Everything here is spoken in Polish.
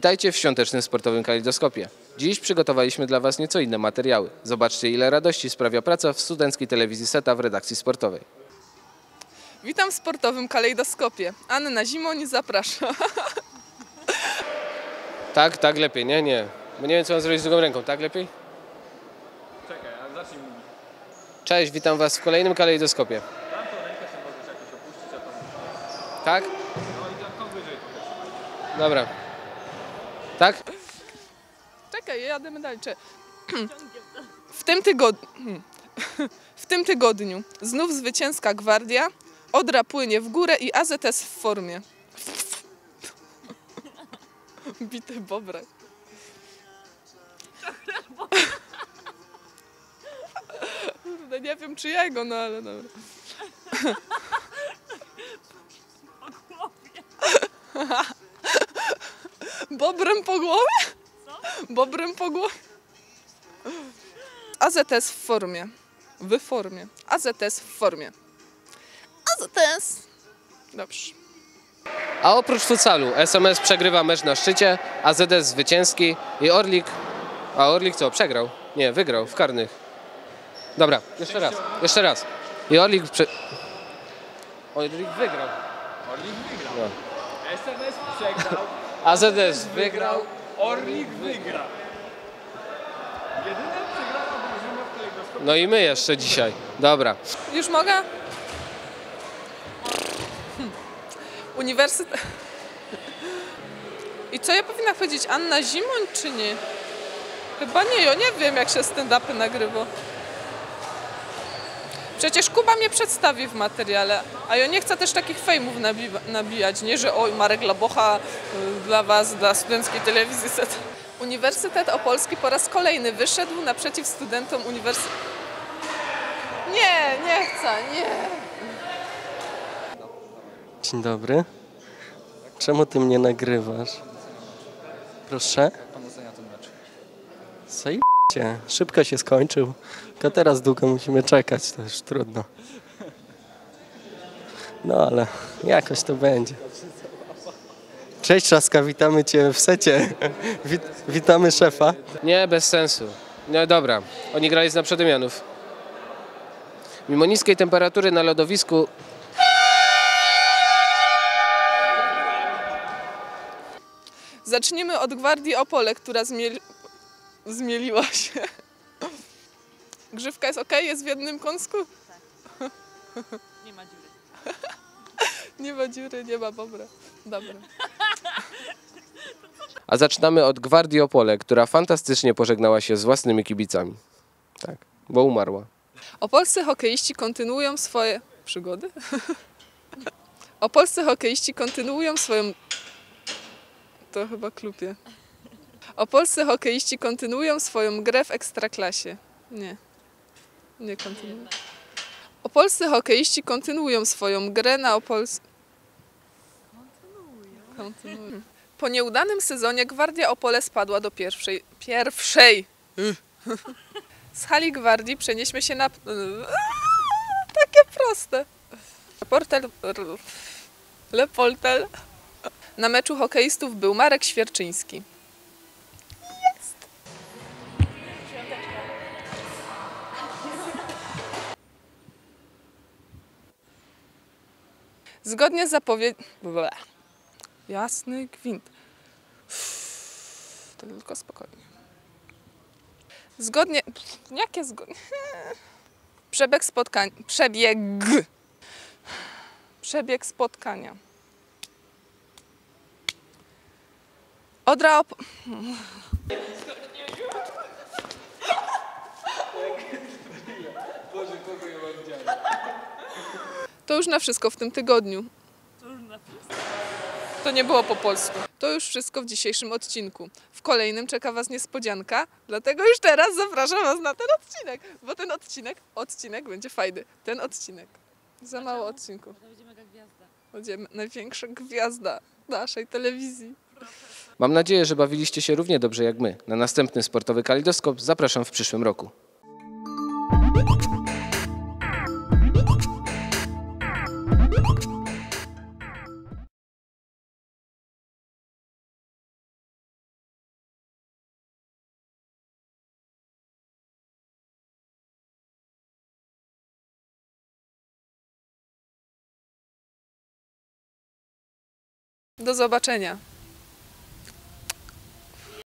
Witajcie w świątecznym sportowym kalejdoskopie. Dziś przygotowaliśmy dla Was nieco inne materiały. Zobaczcie, ile radości sprawia praca w studenckiej telewizji SETA w redakcji sportowej. Witam w sportowym kalejdoskopie. Anna Zimoń zaprasza. Tak, tak, lepiej, nie, nie. Bo nie wiem, co mam zrobić z drugą ręką. Tak, lepiej? Czekaj, ale zacznij mówić. Cześć, witam Was w kolejnym kalejdoskopie. Tam to rękę się możesz jakoś opuścić, a tam... Tak? No i tam wyżej. Dobra. Tak? Czekaj, jademy dalej. W tym tygodniu. W tym tygodniu znów zwycięska gwardia, Odra płynie w górę i AZS w formie. Bity bobrek. Kurde, Nie wiem czy jego, no ale dobra. Bobrem po głowie? Bobrem po głowie? AZS w formie. W formie. AZS w formie. AZS. Dobrze. A oprócz futsalu, SMS przegrywa mecz na szczycie, AZS zwycięski i Orlik... A Orlik co, przegrał? Nie, wygrał w karnych. Dobra, jeszcze raz, jeszcze raz. I Orlik... Prze... Orlik wygrał. Orlik wygrał. No. SMS przegrał. AZS wygrał. Orlik wygrał. Jedyna przegrana drużyna w kalejdoskopie. No i my jeszcze dzisiaj. Dobra. Już mogę? Hmm. Uniwersytet. I co ja powinna powiedzieć? Anna Zimoń czy nie? Chyba nie, ja nie wiem jak się stand-upy nagrywa. Przecież Kuba mnie przedstawi w materiale, a ja nie chcę też takich fejmów nabi- nabijać, nie, że oj, Marek Labocha y, dla Was, dla studenckiej telewizji. set. Uniwersytet Opolski po raz kolejny wyszedł naprzeciw studentom uniwersytetu. Nie, nie chcę, nie. Dzień dobry. Czemu ty mnie nagrywasz? Proszę? Pan ocenia ten mecz. Zajebcie. Szybko się skończył. Tylko teraz długo musimy czekać, to już trudno. No ale jakoś to będzie. Cześć Trzaska, witamy Cię w secie. Wit witamy szefa. Nie, bez sensu. No dobra, oni grali z naprzodomianów. Mimo niskiej temperatury na lodowisku Zacznijmy od Gwardii Opole, która zmieli... zmieliła się. Grzywka jest ok? Jest w jednym kąsku? Nie ma dziury. Nie ma dziury, nie ma bobra. Dobra. A zaczynamy od Gwardii Opole, która fantastycznie pożegnała się z własnymi kibicami. Tak, bo umarła. Opolscy hokeiści kontynuują swoje... przygody? Opolscy hokeiści kontynuują swoją... To chyba klubie. Opolscy hokeiści kontynuują swoją grę w Ekstraklasie. Nie. Nie kontynuują. Opolscy hokeiści kontynuują swoją grę na Opols... Kontynuują. Po nieudanym sezonie Gwardia Opole spadła do pierwszej... Pierwszej! Z hali Gwardii przenieśmy się na... Takie proste. Reporter... r- Lepoltel. Na meczu hokeistów był Marek Świerczyński. Zgodnie z zapowiedzią... Jasny gwint. To tylko spokojnie. Zgodnie... Jakie zgodnie? Przebieg spotkania... Przebieg... Przebieg spotkania. Odra op... To już na wszystko w tym tygodniu. To nie było po polsku. To już wszystko w dzisiejszym odcinku. W kolejnym czeka Was niespodzianka, dlatego już teraz zapraszam Was na ten odcinek, bo ten odcinek, odcinek będzie fajny. Ten odcinek. Za mało odcinków. To będziemy jak gwiazda. Będziemy największa gwiazda naszej telewizji. Mam nadzieję, że bawiliście się równie dobrze jak my. Na następny sportowy kalidoskop zapraszam w przyszłym roku. Do zobaczenia.